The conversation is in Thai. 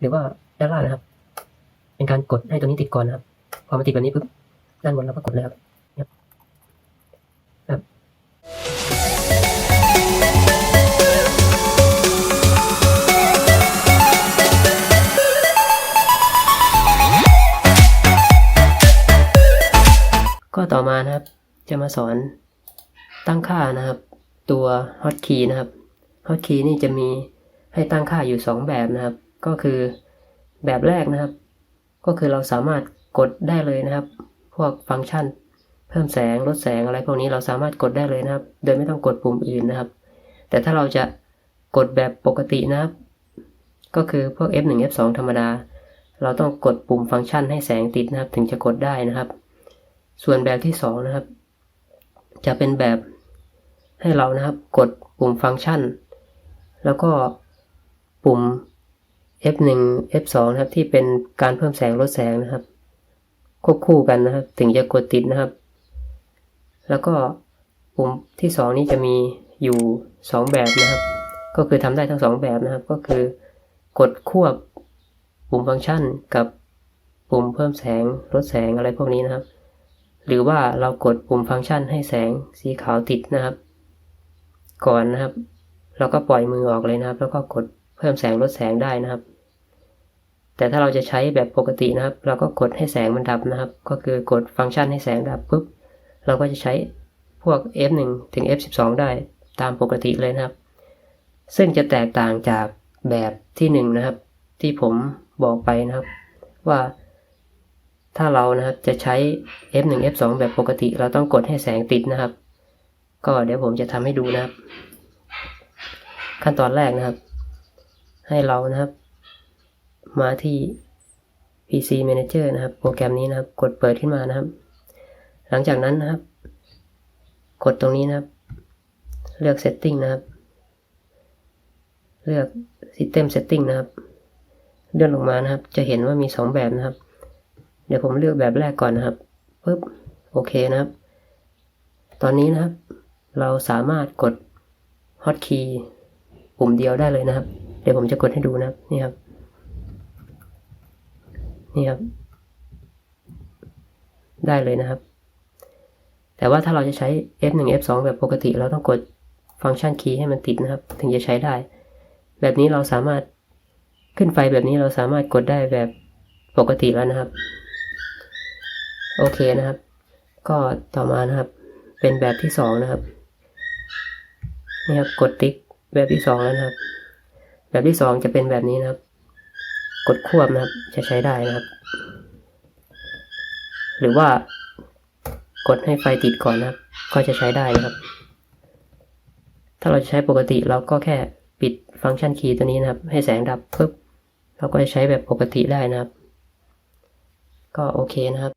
หรือว่าด้านล่างนะครับ เป็นการกดให้ตัวนี้ติดก่อนนะครับ พอมาติดแบบนี้ปุ๊บด้านบนเราก็กดเลยครับครับบก็ต่อมานะครับ จะมาสอนตั้งค่านะครับ ตัวฮอตคีย์นะครับฮอตคีย์นี่จะมีให้ตั้งค่าอยู่ 2 แบบนะครับ ก็คือแบบแรกนะครับ ก็คือเราสามารถกดได้เลยนะครับ พวกฟังก์ชัน เพิ่มแสงลดแสงอะไรพวกนี้เราสามารถกดได้เลยนะครับ โดยไม่ต้องกดปุ่มอื่นนะครับ แต่ถ้าเราจะกดแบบปกตินะครับ ก็คือพวก F1 F2 ธรรมดา เราต้องกดปุ่มฟังก์ชันให้แสงติดนะครับ ถึงจะกดได้นะครับ ส่วนแบบที่สองนะครับ จะเป็นแบบให้เรานะครับ กดปุ่มฟังก์ชัน แล้วก็ปุ่ม F1 F2 นะครับที่เป็นการเพิ่มแสงลดแสงนะครับ ควบคู่กันนะครับ ถึงจะกดติดนะครับ แล้วก็ปุ่มที่สองนี้จะมีอยู่สองแบบนะครับ ก็คือทำได้ทั้งสองแบบนะครับ ก็คือกดควบปุ่มฟังก์ชันกับปุ่มเพิ่มแสงลดแสงอะไรพวกนี้นะครับ หรือว่าเรากดปุ่มฟังก์ชันให้แสงสีขาวติดนะครับ ก่อนนะครับ เราก็ปล่อยมือออกเลยนะครับ แล้วก็กด เพิ่มแสงลดแสงได้นะครับ แต่ถ้าเราจะใช้แบบปกตินะครับ เราก็กดให้แสงมันดับนะครับ ก็คือกดฟังก์ชันให้แสงดับปุ๊บเราก็จะใช้พวก F1 ถึง F12 ได้ตามปกติเลยนะครับ ซึ่งจะแตกต่างจากแบบที่หนึ่งนะครับ ที่ผมบอกไปนะครับ ว่าถ้าเรานะครับจะใช้ F1 F2 แบบปกติ เราต้องกดให้แสงติดนะครับ ก็เดี๋ยวผมจะทำให้ดูนะครับ ขั้นตอนแรกนะครับ ให้เรานะครับ มาที่ PC Manager นะครับ โปรแกรมนี้นะครับ กดเปิดขึ้นมานะครับ หลังจากนั้นนะครับ กดตรงนี้นะครับ เลือก Setting นะครับ เลือก System Setting นะครับ เลื่อนลงมานะครับ จะเห็นว่ามี 2 แบบนะครับ เดี๋ยวผมเลือกแบบแรกก่อนนะครับปึ๊บโอเคนะครับ ตอนนี้นะครับ เราสามารถกด Hotkey ปุ่มเดียวได้เลยนะครับ เดี๋ยวผมจะกดให้ดูนะครับ นี่ครับ นี่ครับ ได้เลยนะครับ แต่ว่าถ้าเราจะใช้ F1 F2 แบบปกติ เราต้องกดฟังก์ชันคีย์ให้มันติดนะครับ ถึงจะใช้ได้ แบบนี้เราสามารถขึ้นไฟแบบนี้เราสามารถกดได้แบบปกติแล้วนะครับ โอเคนะครับ ก็ต่อมานะครับ เป็นแบบที่สองนะครับนี่ครับกดติ๊กแบบที่สองแล้วนะครับ แบบที่สองจะเป็นแบบนี้นะครับ กดควบนะครับจะใช้ได้นะครับ หรือว่ากดให้ไฟติดก่อนนะครับ ก็จะใช้ได้นะครับ ถ้าเราจะใช้ปกติเราก็แค่ปิดฟังก์ชันคีย์ตัวนี้นะครับ ให้แสงดับปุ๊บเราก็จะใช้แบบปกติได้นะครับ ก็โอเคนะครับ